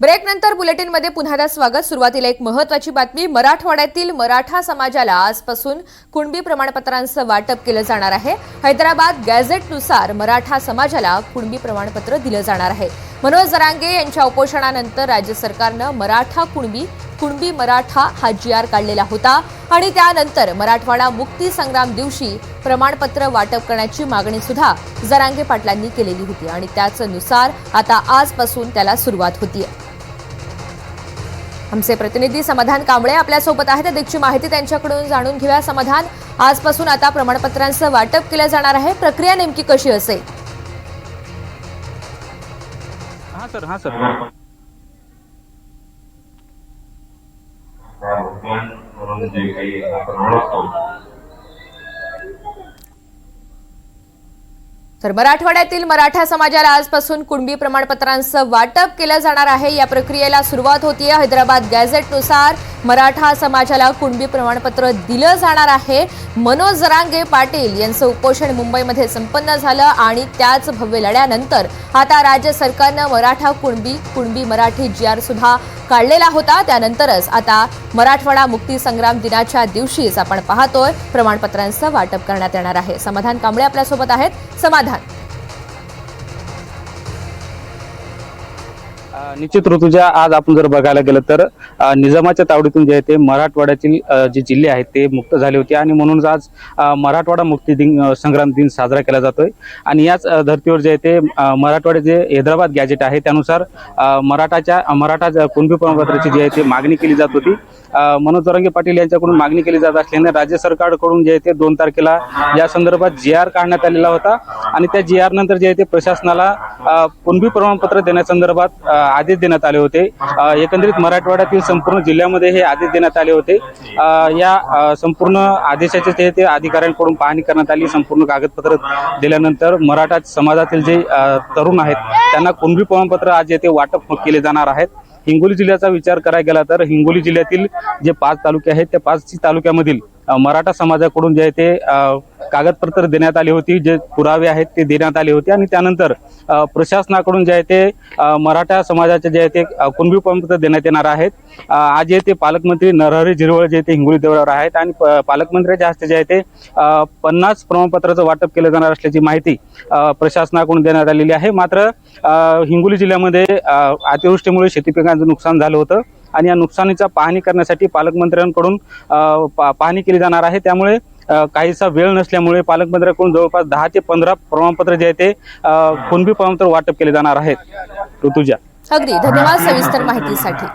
Break नंतर बुलेटिनमध्ये पुन्हा एकदा स्वागत. सुरुवातीला एक महत्वाची बातमी. मराठवाड्यातील मराठा समाजाला आजपासून कुणबी प्रमाणपत्रांचं वाटप केलं जाणार आहे. हैदराबाद गॅझेटनुसार मराठा समाजाला कुणबी प्रमाणपत्र दिलं जाणार आहे. मनोज जरांगे यांच्या उपोषणानंतर राज्य सरकारनं मराठा कुणबी कुणबी मराठा हा जी आर काढलेला होता आणि त्यानंतर मराठवाडा मुक्ती संग्राम दिवशी प्रमाणपत्र वाटप करण्याची मागणी सुद्धा जरांगे पाटलांनी केलेली होती आणि त्याच नुसार आता आजपासून त्याला सुरुवात होतीये. आमचे प्रतिनिधी समाधान कांबळे आपल्यासोबत आहेत. अधिकची माहिती त्यांच्याकडून जाणून घेऊया. समाधान आजपासून आता प्रमाणपत्रांचं वाटप केलं जाणार आहे. प्रक्रिया नेमकी कशी असेल? हा सर हा सर. जे काही आपण ओळखतो तर मराठवाड्यातील मराठा समाजाला आजपासून कुणबी प्रमाणपत्रांचं वाटप केलं जाणार आहे. या प्रक्रियेला सुरुवात होतीये. हैदराबाद गॅझेटनुसार मराठा समाजाला कुणबी प्रमाणपत्र दिलं जाणार आहे. मनोज जरांगे पाटील यांचं उपोषण मुंबईमध्ये संपन्न झालं आणि त्याच भव्य लढ्यानंतर आता राज्य सरकारनं मराठा कुणबी कुणबी मराठी जी आर सुद्धा काढलेला होता. त्यानंतरच आता मराठवाडा मुक्ती संग्राम दिनाच्या दिवशीच आपण पाहतोय. प्रमाणपत्रांचं वाटप करण्यात येणार आहे. समाधान कांबळे आपल्यासोबत आहेत. समाधान. निश्चित ऋतूच्या आज आपण जर बघायला गेलं तर निजामाच्या तावडीतून जे आहे ते मराठवाड्यातील जे जिल्हे आहेत ते मुक्त झाले होते. आणि म्हणूनच आज मराठवाडा मुक्ती दिन संग्राम दिन साजरा केला जातोय. आणि याच धर्तीवर जे आहे ते मराठवाड्याचे हैदराबाद गॅजेट आहे त्यानुसार मराठाच्या मराठा कुणबी प्रमाणपत्राची जी आहे ते मागणी केली जात होती. मनोज जरांगे पाटील यांच्याकडून मागणी केली जात असल्याने राज्य सरकारकडून जे आहे ते दोन तारखेला या संदर्भात जी आर काढण्यात आलेला होता. आणि त्या जी आर नंतर जे आहे ते प्रशासनाला अ, कुणबी प्रमाणपत्र देण्यासंदर्भात आदेश देण्यात आले होते. एकंदरीत मराठवाड्यातील संपूर्ण जिल्ह्यामध्ये हे आदेश देण्यात आले होते. या संपूर्ण आदेशाचे ते ते अधिकाऱ्यांकडून पाहणी करण्यात आली. संपूर्ण कागदपत्र दिल्यानंतर मराठा समाजातील जे तरुण आहेत त्यांना कुणबी प्रमाणपत्र आज येथे वाटप केले जाणार आहेत. हिंगोली जिल्ह्याचा विचार करायला गेला तर हिंगोली जिल्ह्यातील जे पाच तालुके आहेत त्या पाच तालुक्यामधील मराठा समाजाकडून जे आहे ते कागदपत्र देण्यात आली होती जे पुरावे आहेत ते देण्यात आले होते आणि त्यानंतर प्रशासनाकडून जे आहे ते मराठा समाजाचे जे आहे ते कुणबी प्रमाणपत्र देण्यात येणार आहेत. आज जे ते पालकमंत्री नरहरी झिरवळ जे ते हिंगोली देवळावर आहेत आणि प- पालकमंत्र्यांच्या हस्ते जे आहे ते पन्नास प्रमाणपत्राचं वाटप केलं जाणार असल्याची माहिती प्रशासनाकडून देण्यात आलेली आहे. मात्र हिंगोली जिल्ह्यामध्ये अतिवृष्टीमुळे शेती पिकांचं नुकसान झालं होतं. आणि या नुकसानीचा पाहणी करण्यासाठी पालकमंत्र्यांकडून पाहणी केली जाणार आहे. त्यामुळे काहीसा वेळ नसल्यामुळे पालकमंत्र्यांकडून जवळपास दहा ते पंधरा प्रमाणपत्र जे आहे ते कुणबी प्रमाणपत्र वाटप केले जाणार आहेत. ऋतुजा. अगदी. धन्यवाद सविस्तर माहितीसाठी.